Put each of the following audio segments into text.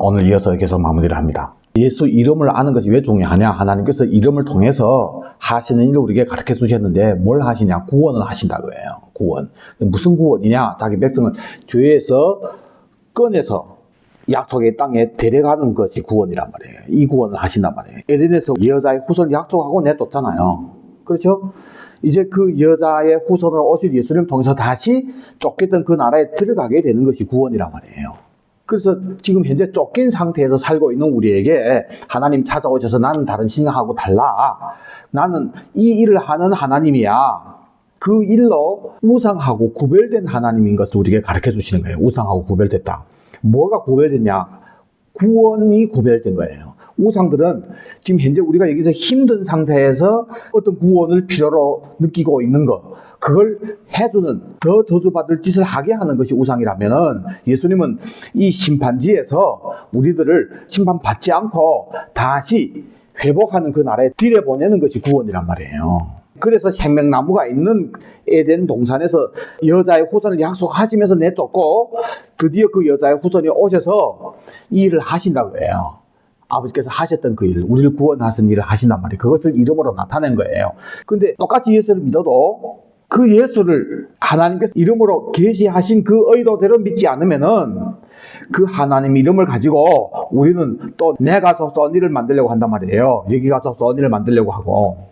오늘 이어서 계속 마무리를 합니다. 예수 이름을 아는 것이 왜 중요하냐? 하나님께서 이름을 통해서 하시는 일을 우리에게 가르쳐 주셨는데 뭘 하시냐? 구원을 하신다고요. 구원. 무슨 구원이냐? 자기 백성을 죄에서 꺼내서 약속의 땅에 데려가는 것이 구원이란 말이에요. 이 구원을 하신단 말이에요. 에덴에서 여자의 후손을 약속하고 내쫓잖아요. 그렇죠? 이제 그 여자의 후손으로 오실 예수님을 통해서 다시 쫓겼던 그 나라에 들어가게 되는 것이 구원이란 말이에요. 그래서 지금 현재 쫓긴 상태에서 살고 있는 우리에게 하나님 찾아오셔서 나는 다른 신하고 달라. 나는 이 일을 하는 하나님이야. 그 일로 우상하고 구별된 하나님인 것을 우리에게 가르쳐 주시는 거예요. 우상하고 구별됐다. 뭐가 구별됐냐? 구원이 구별된 거예요. 우상들은 지금 현재 우리가 여기서 힘든 상태에서 어떤 구원을 필요로 느끼고 있는 것, 그걸 해주는 더 저주받을 짓을 하게 하는 것이 우상이라면은 예수님은 이 심판지에서 우리들을 심판받지 않고 다시 회복하는 그 나라에 들여보내는 것이 구원이란 말이에요. 그래서 생명나무가 있는 에덴 동산에서 여자의 후손을 약속하시면서 내쫓고 드디어 그 여자의 후손이 오셔서 이 일을 하신다고 해요. 아버지께서 하셨던 그 일, 우리를 구원하신 일을 하신단 말이에요. 그것을 이름으로 나타낸 거예요. 근데 똑같이 예수를 믿어도 그 예수를 하나님께서 이름으로 계시하신 그 의도대로 믿지 않으면은 그 하나님 이름을 가지고 우리는 또 내가 저 써니를 만들려고 한단 말이에요. 여기 가서 써니를 만들려고 하고.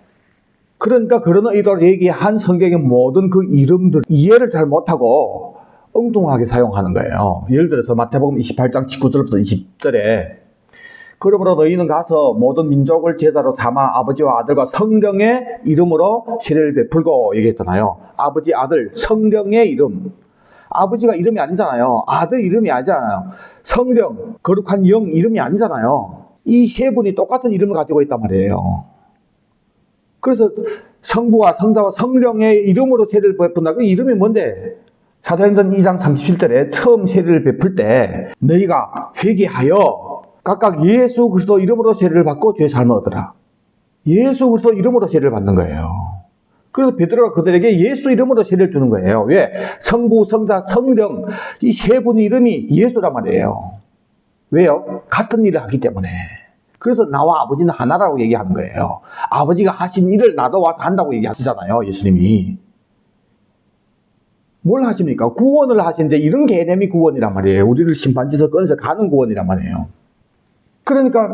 그러니까 그런 의도를 얘기한 성경의 모든 그 이름들 이해를 잘 못하고 엉뚱하게 사용하는 거예요. 예를 들어서 마태복음 28장 19절부터 20절에 그러므로 너희는 가서 모든 민족을 제자로 삼아 아버지와 아들과 성령의 이름으로 세례를 베풀고 얘기했잖아요. 아버지, 아들, 성령의 이름. 아버지가 이름이 아니잖아요. 아들 이름이 아니잖아요. 성령, 거룩한 영 이름이 아니잖아요. 이 세 분이 똑같은 이름을 가지고 있단 말이에요. 그래서 성부와 성자와 성령의 이름으로 세례를 베푼다. 그 이름이 뭔데? 사도행전 2장 37절에 처음 세례를 베풀 때 너희가 회개하여 각각 예수 그리스도 이름으로 세례를 받고 죄 삶을 얻으라. 예수 그리스도 이름으로 세례를 받는 거예요. 그래서 베드로가 그들에게 예수 이름으로 세례를 주는 거예요. 왜? 성부, 성자, 성령 이 세 분의 이름이 예수란 말이에요. 왜요? 같은 일을 하기 때문에. 그래서 나와 아버지는 하나라고 얘기하는 거예요. 아버지가 하신 일을 나도 와서 한다고 얘기하시잖아요. 예수님이. 뭘 하십니까? 구원을 하시는데 이런 개념이 구원이란 말이에요. 우리를 심판지에서 꺼내서 가는 구원이란 말이에요. 그러니까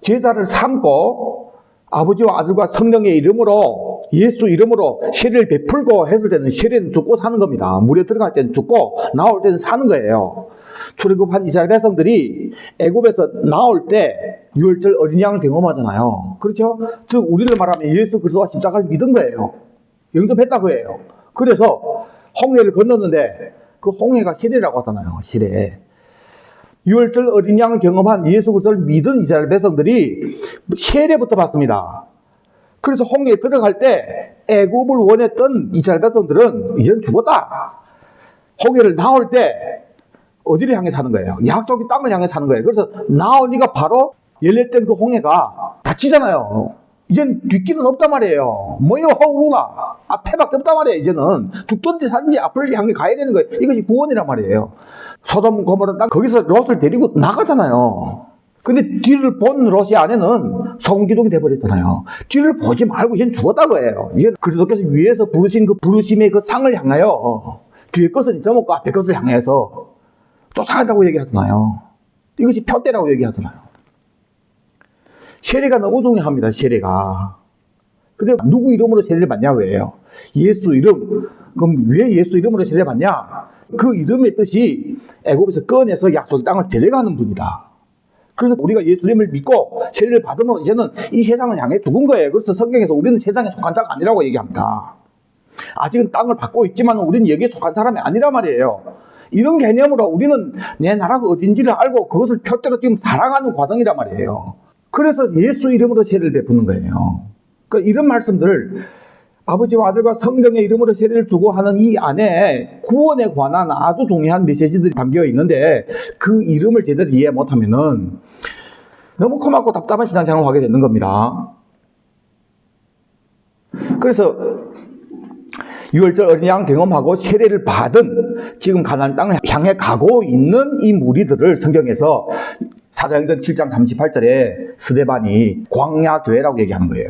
제자를 삼고 아버지와 아들과 성령의 이름으로 예수 이름으로 세례를 베풀고 했을 때는 세례는 죽고 사는 겁니다. 물에 들어갈 때는 죽고 나올 때는 사는 거예요. 출애굽한 이스라엘 백성들이 애굽에서 나올 때 유월절 어린 양을 경험하잖아요. 그렇죠? 즉 우리를 말하면 예수 그리스도와 십자가를 믿은 거예요. 영접했다 그예요. 그래서 홍해를 건넜는데 그 홍해가 세례라고 하잖아요. 세례. 유월절 어린 양을 경험한 예수 그리스도를 믿은 이스라엘 백성들이 세례부터 받습니다. 그래서 홍해에 들어갈 때 애굽을 원했던 이스라엘 백성들은 이제는 죽었다. 홍해를 나올 때 어디를 향해 사는 거예요? 약속의 땅을 향해 사는 거예요. 그래서 나오니까 바로 열렸던 그 홍해가 닫히잖아요. 이젠 뒷길은 없단 말이에요. 뭐요, 허우가. 앞에밖에 없단 말이에요, 이제는. 죽든지 살든지 앞을 향해 가야 되는 거예요. 이것이 구원이란 말이에요. 소돔 고모라 땅, 거기서 롯을 데리고 나가잖아요. 근데 뒤를 본 롯이 안에는 소금기둥이 돼버렸잖아요. 뒤를 보지 말고 이젠 죽었다고 해요. 이게 그리스도께서 위에서 부르신 그 부르심의 그 상을 향하여 뒤에 것은 잊어먹고 앞에 것을 향해서 쫓아간다고 얘기하잖아요. 이것이 표대라고 얘기하잖아요. 세례가 너무 중요합니다. 세례가. 근데 누구 이름으로 세례를 받냐고 해요. 예수 이름. 그럼 왜 예수 이름으로 세례를 받냐? 그 이름의 뜻이 애굽에서 꺼내서 약속의 땅을 데려가는 분이다. 그래서 우리가 예수님을 믿고 세례를 받으면 이제는 이 세상을 향해 죽은 거예요. 그래서 성경에서 우리는 세상에 속한 자가 아니라고 얘기합니다. 아직은 땅을 받고 있지만 우리는 여기에 속한 사람이 아니란 말이에요. 이런 개념으로 우리는 내 나라가 어딘지를 알고 그것을 표대로 지금 살아가는 과정이란 말이에요. 그래서 예수 이름으로 세례를 베푸는 거예요. 그러니까 이런 말씀들 아버지와 아들과 성령의 이름으로 세례를 주고 하는 이 안에 구원에 관한 아주 중요한 메시지들이 담겨 있는데 그 이름을 제대로 이해 못하면은 너무 고맙고 답답한 신앙생활을 하게 되는 겁니다. 그래서 유월절 어린 양 경험하고 세례를 받은 지금 가나안 땅을 향해 가고 있는 이 무리들을 성경에서 사도행전 7장 38절에 스데반이 광야 교회라고 얘기하는 거예요.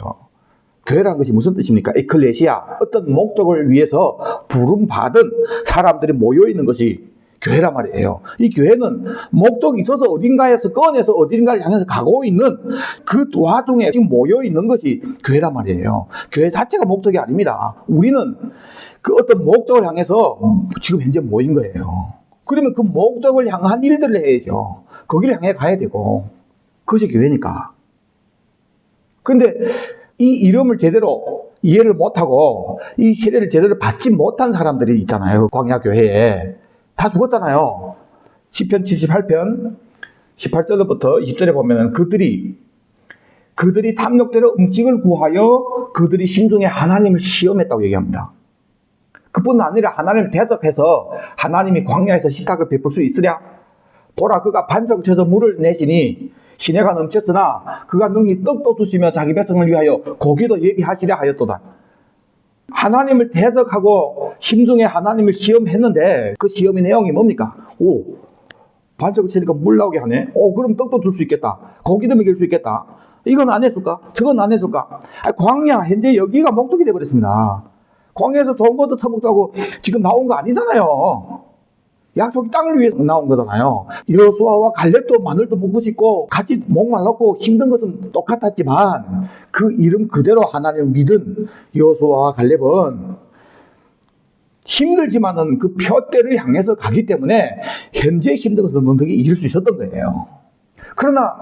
교회라는 것이 무슨 뜻입니까? 에클레시아 어떤 목적을 위해서 부름 받은 사람들이 모여 있는 것이 교회란 말이에요. 이 교회는 목적이 있어서 어딘가에서 꺼내서 어딘가를 향해서 가고 있는 그 와중에 지금 모여 있는 것이 교회란 말이에요. 교회 자체가 목적이 아닙니다. 우리는 그 어떤 목적을 향해서 지금 현재 모인 거예요. 그러면 그 목적을 향한 일들을 해야죠. 거기를 향해 가야 되고 그것이 교회니까. 근데 이 이름을 제대로 이해를 못하고 이 세례를 제대로 받지 못한 사람들이 있잖아요. 그 광야 교회에. 다 죽었잖아요. 10편 78편 18절부터 20절에 보면은 그들이 그들이 탐욕대로 음식을 구하여 그들이 심중에 하나님을 시험했다고 얘기합니다. 그뿐 아니라 하나님을 대적해서 하나님이 광야에서 식탁을 베풀 수 있으랴? 보라 그가 반석을 쳐서 물을 내시니 시내가 넘쳤으나 그가 능히 떡도 주시며 자기 백성을 위하여 고기도 예비하시려 하였도다. 하나님을 대적하고 심중에 하나님을 시험했는데 그 시험의 내용이 뭡니까? 오, 반석을 치니까 물 나오게 하네. 오, 그럼 떡도 줄 수 있겠다. 고기도 먹일 수 있겠다. 이건 안 해줄까? 저건 안 해줄까? 광야, 현재 여기가 목적이 되어버렸습니다. 광야에서 좋은 것도 터먹자고 지금 나온 거 아니잖아요. 약속 땅을 위해서 나온 거잖아요. 여수아와 갈렙도 마늘도 먹고 싶고 같이 목말랐고 힘든 것은 똑같았지만 그 이름 그대로 하나님을 믿은 여수아와 갈렙은 힘들지만은 그 표대를 향해서 가기 때문에 현재 힘든 것을 넉넉히 이길 수 있었던 거예요. 그러나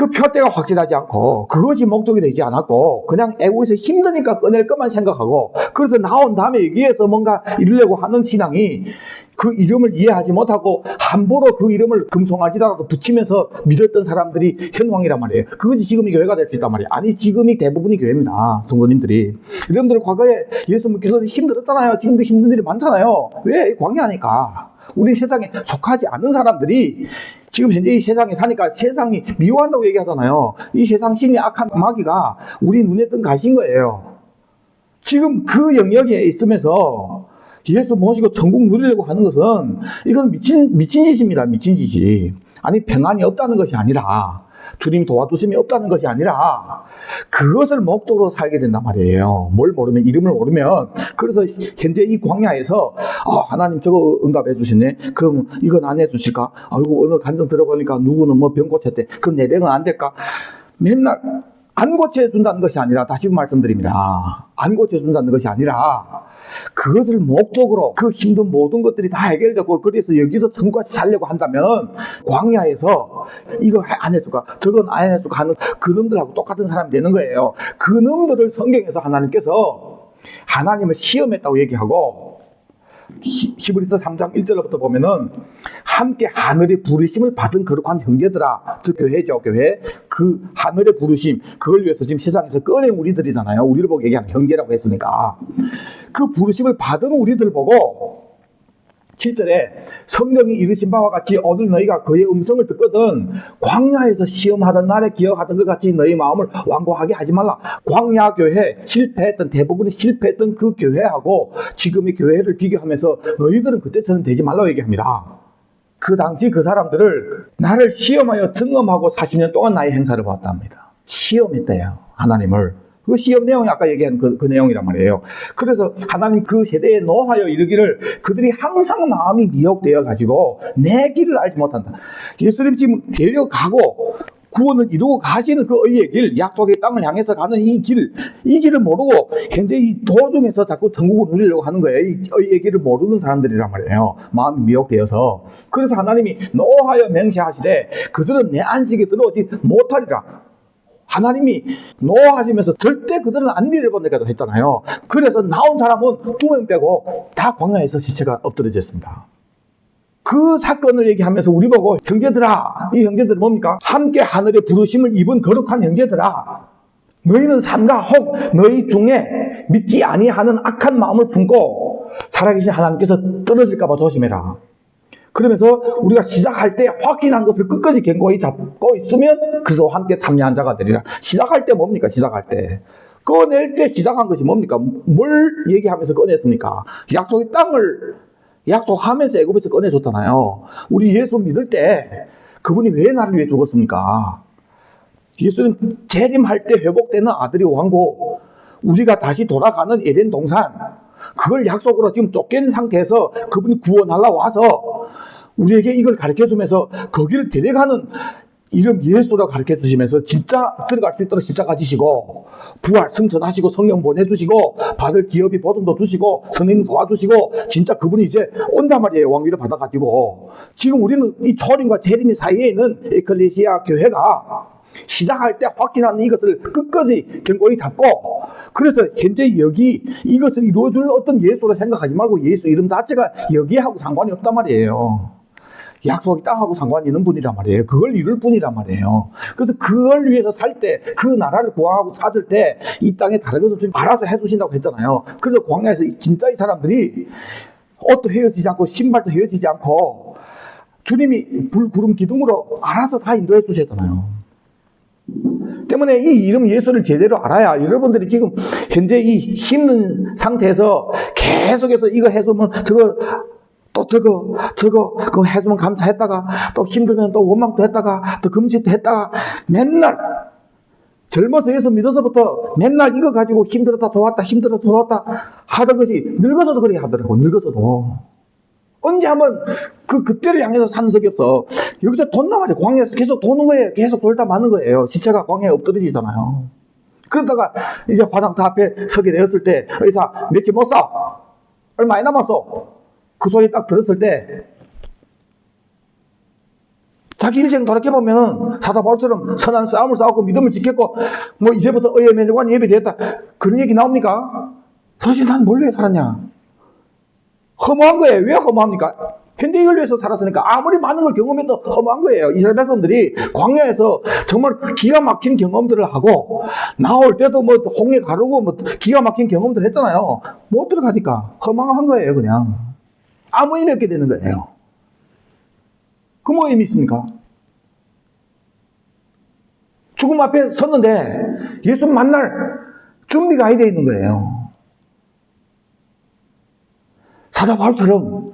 그 표대가 확실하지 않고 그것이 목적이 되지 않았고 그냥 애고에서 힘드니까 꺼낼 것만 생각하고 그래서 나온 다음에 여기에서 뭔가 이루려고 하는 신앙이 그 이름을 이해하지 못하고 함부로 그 이름을 금송아지다가 붙이면서 믿었던 사람들이 현황이란 말이에요. 그것이 지금의 교회가 될 수 있단 말이에요. 아니 지금이 대부분이 교회입니다. 성도님들이. 여러분들 과거에 예수 믿기 전에 힘들었잖아요. 지금도 힘든 일이 많잖아요. 왜? 광야니까. 우리 세상에 속하지 않은 사람들이 지금 현재 이 세상에 사니까 세상이 미워한다고 얘기하잖아요. 이 세상 신이 악한 마귀가 우리 눈에 뜬 가신 거예요. 지금 그 영역에 있으면서 예수 모시고 천국 누리려고 하는 것은 이건 미친, 미친 짓입니다. 미친 짓이. 아니, 평안이 없다는 것이 아니라 주님 도와주심이 없다는 것이 아니라 그것을 목적으로 살게 된단 말이에요. 뭘 모르면 이름을 모르면 그래서 현재 이 광야에서 아, 하나님 저거 응답해 주셨네. 그럼 이건 안 해 주실까? 아이고 어느 간증 들어보니까 누구는 뭐 병 고쳤대. 그럼 내 병은 안 될까? 맨날 안 고쳐준다는 것이 아니라 다시 말씀드립니다. 안 고쳐준다는 것이 아니라 그것을 목적으로 그 힘든 모든 것들이 다 해결되고 그래서 여기서 천국같이 살려고 한다면 광야에서 이거 안 해줄까 저건 안 해줄까 하는 그놈들하고 똑같은 사람이 되는 거예요. 그놈들을 성경에서 하나님께서 하나님을 시험했다고 얘기하고 히- 히브리서 3장 1절부터 보면은 함께 하늘의 부르심을 받은 거룩한 형제들아 즉 교회죠 교회. 그 하늘의 부르심 그걸 위해서 지금 세상에서 꺼낸 우리들이잖아요. 우리를 보고 얘기하는 형제라고 했으니까. 그 부르심을 받은 우리들 보고 7절에 성령이 이르신 바와 같이 오늘 너희가 그의 음성을 듣거든 광야에서 시험하던 날에 기억하던 것 같이 너희 마음을 완고하게 하지 말라. 광야 교회 실패했던 대부분이 실패했던 그 교회하고 지금의 교회를 비교하면서 너희들은 그때처럼 되지 말라고 얘기합니다. 그 당시 그 사람들을 나를 시험하여 증험하고 40년 동안 나의 행사를 보았답니다. 시험했대요 하나님을 그 시험 내용이 아까 얘기한 그, 그 내용이란 말이에요. 그래서 하나님 그 세대에 노하여 이르기를 그들이 항상 마음이 미혹되어 가지고 내 길을 알지 못한다. 예수님 지금 데려가고 구원을 이루고 가시는 그 의의 길, 약속의 땅을 향해서 가는 이 길, 이 길을 모르고 현재 이 도중에서 자꾸 천국을 누리려고 하는 거예요. 이 의의 길을 모르는 사람들이란 말이에요. 마음이 미혹되어서. 그래서 하나님이 노하여 맹세하시되 그들은 내 안식에 들어오지 못하리라. 하나님이 노하시면서 절대 그들은 안 내려본다고 했잖아요. 그래서 나온 사람은 두 명 빼고 다 광야에서 시체가 엎드려졌습니다. 그 사건을 얘기하면서 우리 보고 형제들아, 이 형제들은 뭡니까? 함께 하늘의 부르심을 입은 거룩한 형제들아. 너희는 삼가 혹 너희 중에 믿지 아니하는 악한 마음을 품고 살아계신 하나님께서 떨어질까봐 조심해라. 그러면서 우리가 시작할 때 확신한 것을 끝까지 견고히 잡고 있으면 그리스도 함께 참여한 자가 되리라. 시작할 때 뭡니까? 시작할 때. 꺼낼 때 시작한 것이 뭡니까? 뭘 얘기하면서 꺼냈습니까? 약속의 땅을 약속하면서 애굽에서 꺼내줬잖아요. 우리 예수 믿을 때 그분이 왜 나를 위해 죽었습니까? 예수는 재림할 때 회복되는 아들이 왕고 우리가 다시 돌아가는 에덴 동산 그걸 약속으로 지금 쫓긴 상태에서 그분이 구원하러 와서 우리에게 이걸 가르쳐 주면서 거기를 데려가는 이름 예수라고 가르쳐 주시면서 진짜 들어갈 수 있도록 십자가 지시고 부활 승천하시고 성령 보내주시고 받을 기업이 보증도 주시고 선생님 도와주시고 진짜 그분이 이제 온단 말이에요 왕위를 받아가지고 지금 우리는 이 초림과 재림의 사이에 있는 에클레시아 교회가 시작할 때 확신하는 이것을 끝까지 견고히 잡고 그래서 현재 여기 이것을 이루어줄 어떤 예수로 생각하지 말고 예수 이름 자체가 여기하고 상관이 없단 말이에요. 약속이 땅하고 상관이 있는 분이란 말이에요. 그걸 이룰 뿐이란 말이에요. 그래서 그걸 위해서 살 때, 그 나라를 구하고 찾을 때, 이 땅에 다른 것을 좀 알아서 해주신다고 했잖아요. 그래서 광야에서 이- 진짜 이 사람들이 옷도 헤어지지 않고, 신발도 헤어지지 않고, 주님이 불, 구름, 기둥으로 알아서 다 인도해 주셨잖아요. 때문에 이 이름 예수를 제대로 알아야 여러분들이 지금 현재 이 힘든 상태에서 계속해서 이거 해주면 저거 또 저거 저거 그거 해주면 감사했다가 또 힘들면 또 원망도 했다가 또 금식도 했다가 맨날 젊어서 예수 믿어서부터 맨날 이거 가지고 힘들었다 좋았다 힘들었다 좋았다 하던 것이 늙어서도 그렇게 하더라고 늙어서도. 언제 한번 그 그때를 향해서 사는 적이 없어. 여기서 돈 나가지 광야에서 계속 도는 거예요 계속 돌다 마는 거예요. 시체가 광야에 엎드러지잖아요. 그러다가 이제 화장터 앞에 서게 되었을 때 의사 며칠 못 사. 얼마 안 남았어. 그 소리 딱 들었을 때 자기 일생 돌이켜 보면은 사도 바울처럼 선한 싸움을 싸웠고 믿음을 지켰고 뭐 이제부터 의의 면류관 예배되었다 그런 얘기 나옵니까? 도대체 난 뭘 위해 살았냐? 허무한 거예요. 왜 허무합니까? 현대 이걸 위해서 살았으니까 아무리 많은 걸 경험해도 허무한 거예요. 이스라엘 백성들이 광야에서 정말 기가 막힌 경험들을 하고 나올 때도 뭐 홍해 가르고 뭐 기가 막힌 경험들 했잖아요. 못 들어가니까 허망한 거예요, 그냥. 아무 의미 없게 되는 거예요. 그 뭐 의미 있습니까? 죽음 앞에 섰는데 예수 만날 준비가 아예 돼 있는 거예요. 사도 바울처럼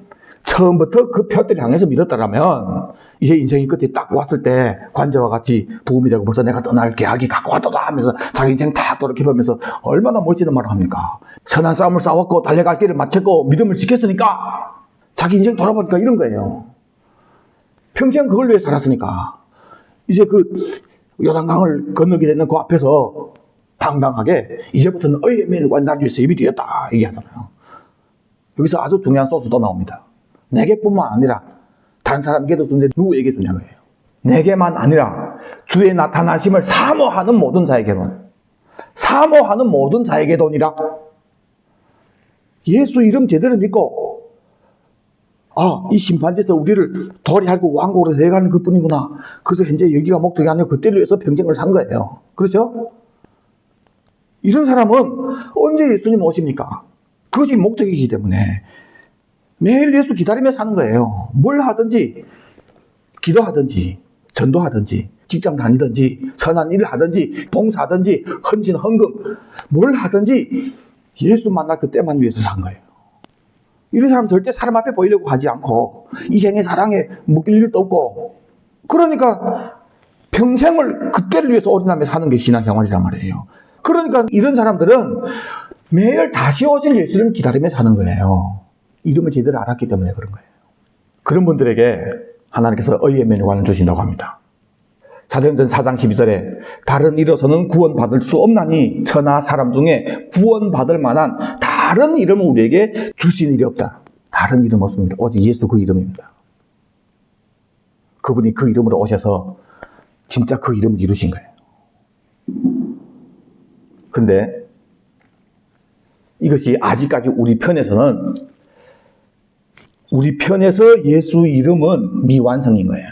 처음부터 그 표대를 향해서 믿었다라면 이제 인생이 끝에 딱 왔을 때 관자와 같이 부음이 되고 벌써 내가 떠날 계약이 갖고 왔다 하면서 자기 인생 다 돌이켜보면서 얼마나 멋지는 말을 합니까? 선한 싸움을 싸웠고 달려갈 길을 마쳤고 믿음을 지켰으니까 자기 인생 돌아보니까 이런 거예요. 평생 그걸 위해 살았으니까 이제 그 요단강을 건너게 되는 그 앞에서 당당하게 이제부터는 의의 날 위해서 예비 되었다 얘기하잖아요. 여기서 아주 중요한 소스도 나옵니다. 내게뿐만 아니라 다른 사람에게도 주는데 누구에게 주냐고요. 내게만 아니라 주의 나타나심을 사모하는 모든 자에게는 사모하는 모든 자에게도니라. 예수 이름 제대로 믿고 아, 이 심판대에서 우리를 도리하고 왕국으로 데려가는 그 뿐이구나. 그래서 현재 여기가 목적이 아니고 그때를 위해서 평생을 산 거예요. 그렇죠? 이런 사람은 언제 예수님 오십니까? 그것이 목적이기 때문에 매일 예수 기다리며 사는 거예요. 뭘 하든지, 기도하든지, 전도하든지, 직장 다니든지, 선한 일을 하든지, 봉사하든지, 헌신, 헌금, 뭘 하든지 예수 만날 그때만 위해서 산 거예요. 이런 사람 절대 사람 앞에 보이려고 하지 않고, 이 생의 사랑에 묶일 일도 없고, 그러니까 평생을 그때를 위해서 올인하며 사는 게 신앙생활이란 말이에요. 그러니까 이런 사람들은 매일 다시 오실 예수를 기다리며 사는 거예요. 이름을 제대로 알았기 때문에 그런 거예요. 그런 분들에게 하나님께서 의의 면관을 주신다고 합니다. 사도행전 4장 12절에 다른 이로서는 구원받을 수 없나니 천하 사람 중에 구원받을 만한 다 른 이름을 우리에게 주신 일이 없다. 다른 이름 없습니다. 오직 예수 그 이름입니다. 그분이 그 이름으로 오셔서 진짜 그 이름을 이루신 거예요. 근데 이것이 아직까지 우리 편에서는 우리 편에서 예수 이름은 미완성인 거예요.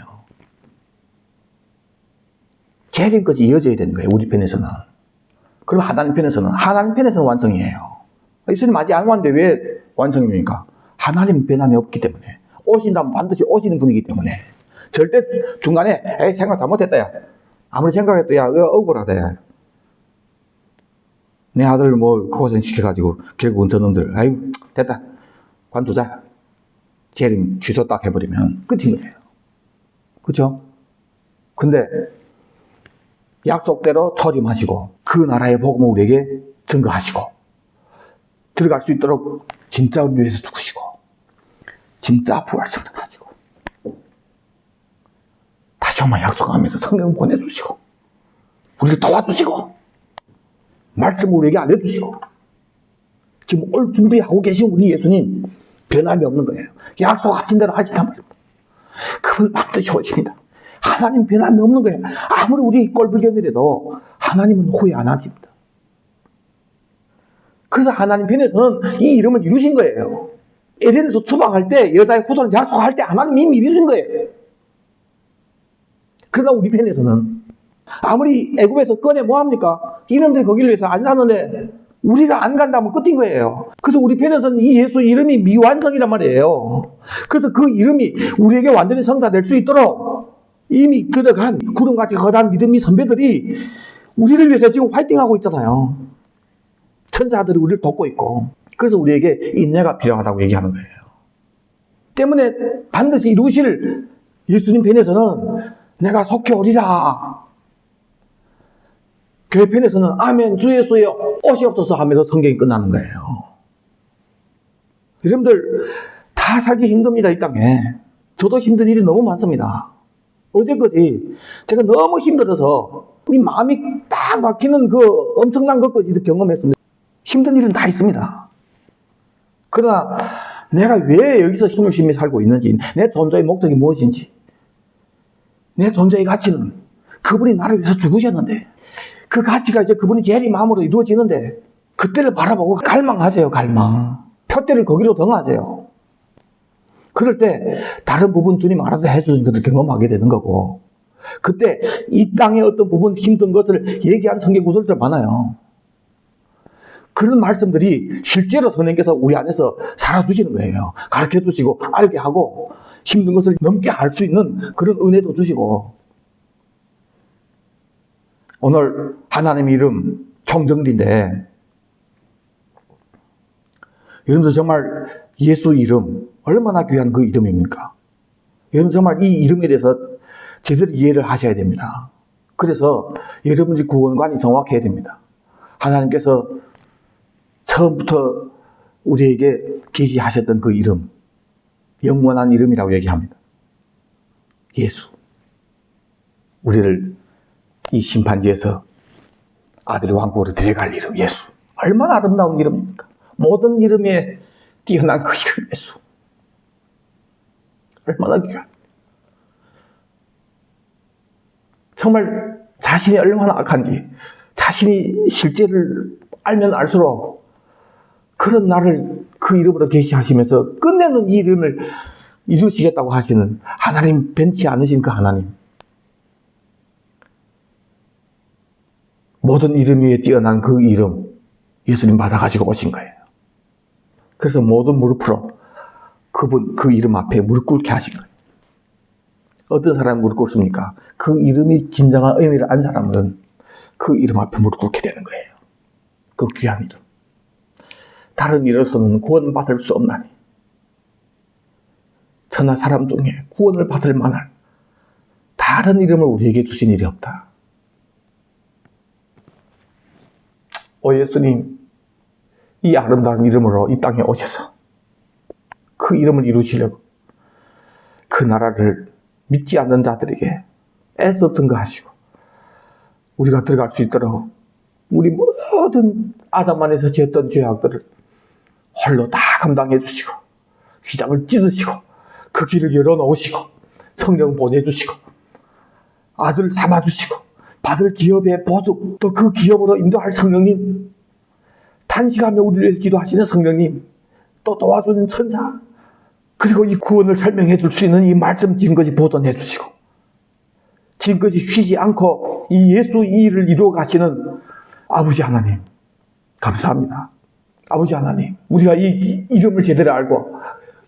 재림까지 이어져야 되는 거예요. 우리 편에서는. 그럼 하나님 편에서는 하나님 편에서는 완성이에요. 예수님 아직 안 왔는데 왜 완성입니까? 하나님 변함이 없기 때문에 오신다면 반드시 오시는 분이기 때문에 절대 중간에 에이 생각 잘못했다 야 아무리 생각해도 야 억울하다 야. 내 아들 뭐 고생시켜가지고 결국은 저놈들 아이고 됐다 관두자 재림 취소 딱 해버리면 끝인 거예요 그죠? 근데 약속대로 초림하시고 그 나라의 복음을 우리에게 증거하시고 들어갈 수 있도록 진짜 우리 위해서 죽으시고 진짜 부활성전하시고 다시 한번 약속하면서 성령 보내주시고 우리를 도와주시고 말씀을 우리에게 알려주시고 지금 올 준비하고 계신 우리 예수님 변함이 없는 거예요. 약속하신 대로 하신단 말입니다. 그분 반드시 오십니다. 하나님 변함이 없는 거예요. 아무리 우리 꼴불견이라도 하나님은 후회 안 하십니다. 그래서 하나님 편에서는 이 이름을 이루신 거예요. 에덴에서 추방할 때 여자의 후손을 약속할 때 하나님 이미 이루신 거예요. 그러나 우리 편에서는 아무리 애굽에서 꺼내 뭐합니까? 이놈들이 거기를 위해서 안 사는데 우리가 안 간다면 끝인 거예요. 그래서 우리 편에서는 이 예수 이름이 미완성이란 말이에요. 그래서 그 이름이 우리에게 완전히 성사될 수 있도록 이미 들어간 구름같이 거대한 믿음이 선배들이 우리를 위해서 지금 화이팅하고 있잖아요. 천사들이 우리를 돕고 있고 그래서 우리에게 인내가 필요하다고 얘기하는 거예요. 때문에 반드시 이루실 예수님 편에서는 내가 속히 오리라. 교회 편에서는 아멘 주 예수여 옷이 없어서 하면서 성경이 끝나는 거예요. 여러분들 다 살기 힘듭니다 이 땅에. 저도 힘든 일이 너무 많습니다. 어제까지 제가 너무 힘들어서 이 마음이 딱 막히는 그 엄청난 것까지 경험했습니다. 힘든 일은 다 있습니다. 그러나 내가 왜 여기서 숨을 쉬며 살고 있는지, 내 존재의 목적이 무엇인지, 내 존재의 가치는 그분이 나를 위해서 죽으셨는데, 그 가치가 이제 그분이 제일 마음으로 이루어지는데, 그때를 바라보고 갈망하세요, 갈망. 표대를 거기로 등하세요. 그럴 때 다른 부분 주님 알아서 해주신 것을 경험하게 되는 거고, 그때 이 땅의 어떤 부분 힘든 것을 얘기한 성경 구절들 많아요. 그런 말씀들이 실제로 선생님께서 우리 안에서 살아주시는 거예요. 가르쳐 주시고, 알게 하고, 힘든 것을 넘게 할수 있는 그런 은혜도 주시고. 오늘 하나님 이름 총정리인데, 여러분들 정말 예수 이름, 얼마나 귀한 그 이름입니까? 여러분 정말 이 이름에 대해서 제대로 이해를 하셔야 됩니다. 그래서 여러분들이 구원관이 정확해야 됩니다. 하나님께서 처음부터 우리에게 계시하셨던 그 이름, 영원한 이름이라고 얘기합니다. 예수. 우리를 이 심판지에서 아들의 왕국으로 데려갈 이름, 예수. 얼마나 아름다운 이름입니까? 모든 이름에 뛰어난 그 이름, 예수. 얼마나 귀한. 정말 자신이 얼마나 악한지, 자신이 실제를 알면 알수록 그런 나를 그 이름으로 계시하시면서 끝내는 이 이름을 이루시겠다고 하시는 하나님 변치 않으신 그 하나님. 모든 이름 위에 뛰어난 그 이름 예수님 받아가지고 오신 거예요. 그래서 모든 무릎으로 그분 그 이름 앞에 무릎 꿇게 하신 거예요. 어떤 사람이 무릎 꿇습니까? 그 이름이 진정한 의미를 안 사람은 그 이름 앞에 무릎 꿇게 되는 거예요. 그 귀한 이름. 다른 이로서는 구원받을 수 없나니. 천하 사람 중에 구원을 받을 만한 다른 이름을 우리에게 주신 일이 없다. 오 예수님, 이 아름다운 이름으로 이 땅에 오셔서 그 이름을 이루시려고 그 나라를 믿지 않는 자들에게 애써 증거하시고 우리가 들어갈 수 있도록 우리 모든 아담 안에서 지었던 죄악들을 홀로 다 감당해 주시고 휘장을 찢으시고 그 길을 열어 놓으시고 성령 보내주시고 아들 삼아주시고 받을 기업의 보증 또그 기업으로 인도할 성령님 단식하며 우리를 위해서 기도하시는 성령님 또 도와주는 천사 그리고 이 구원을 설명해 줄 수 있는 이 말씀 지금까지 보존해 주시고 지금까지 쉬지 않고 이 예수 이 일을 이루어 가시는 아버지 하나님 감사합니다. 아버지 하나님, 우리가 이 이름을 제대로 알고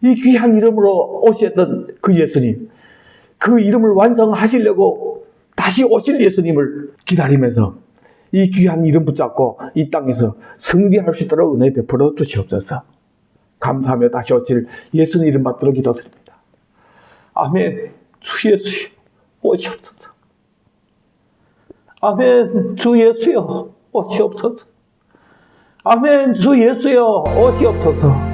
이 귀한 이름으로 오셨던 그 예수님, 그 이름을 완성하시려고 다시 오실 예수님을 기다리면서 이 귀한 이름 붙잡고 이 땅에서 승리할 수 있도록 은혜 베풀어 주시옵소서. 감사하며 다시 오실 예수님 이름 받들어 기도드립니다. 아멘. 주 예수 오시옵소서. 아멘. 주 예수여, 오시옵소서. 아멘. 주 예수여, 오시옵소서.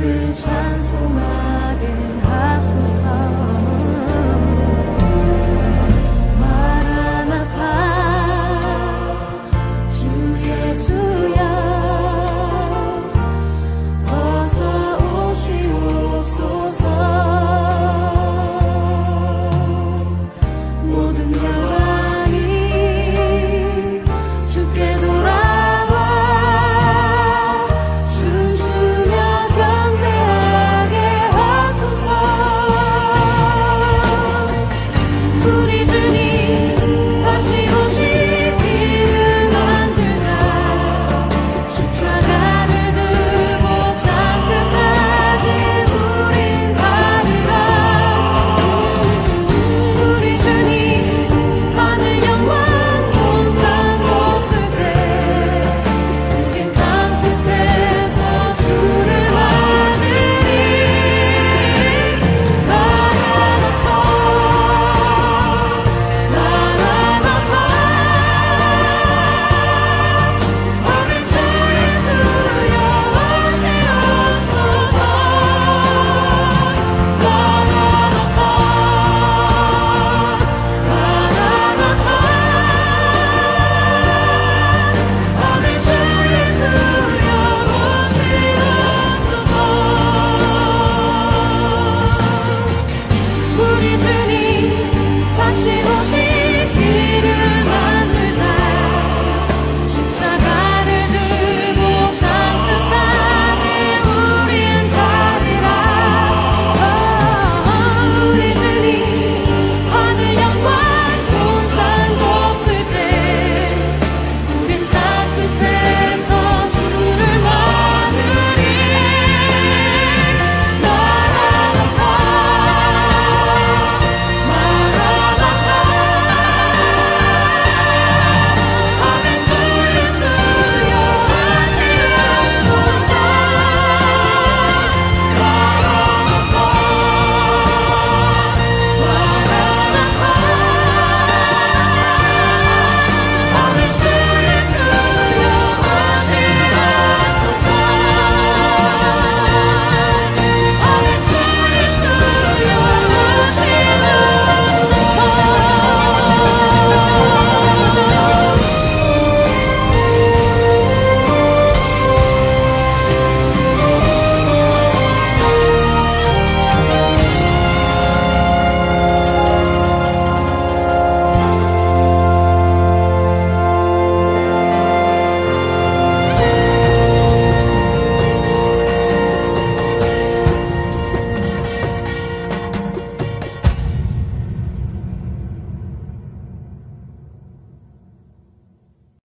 주를 찬송하게 하소서.